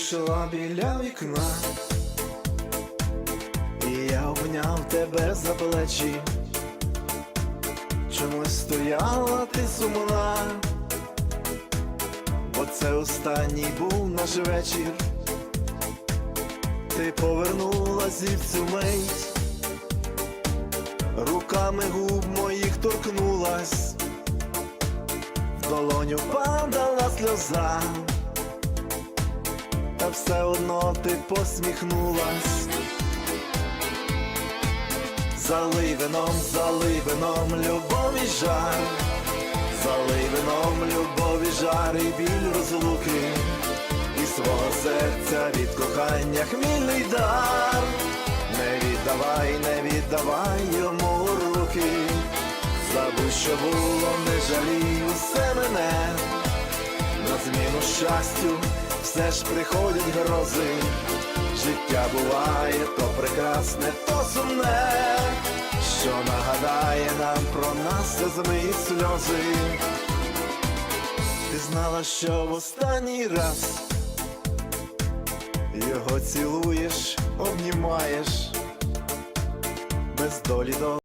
йшла біля вікна, і я обняв тебе за плечі, чомусь стояла ти сумна, бо це останній був наш вечір. Ти повернулась і в цю мить, руками губ моїх торкнулась, в долоню падала сльоза, все одно ти посміхнулась. Залий вином, залий вином, любов і жар, залий вином, любов і жар, і біль розлуки, і свого серця від кохання хмільний дар. Не віддавай, не віддавай йому руки, забудь, що було, не жалій усе мене, на зміну щастю все ж приходять грози. Життя буває то прекрасне, то сумне, що нагадає нам про нас це змиють сльози. Ти знала, що в останній раз його цілуєш, обнімаєш без долі до.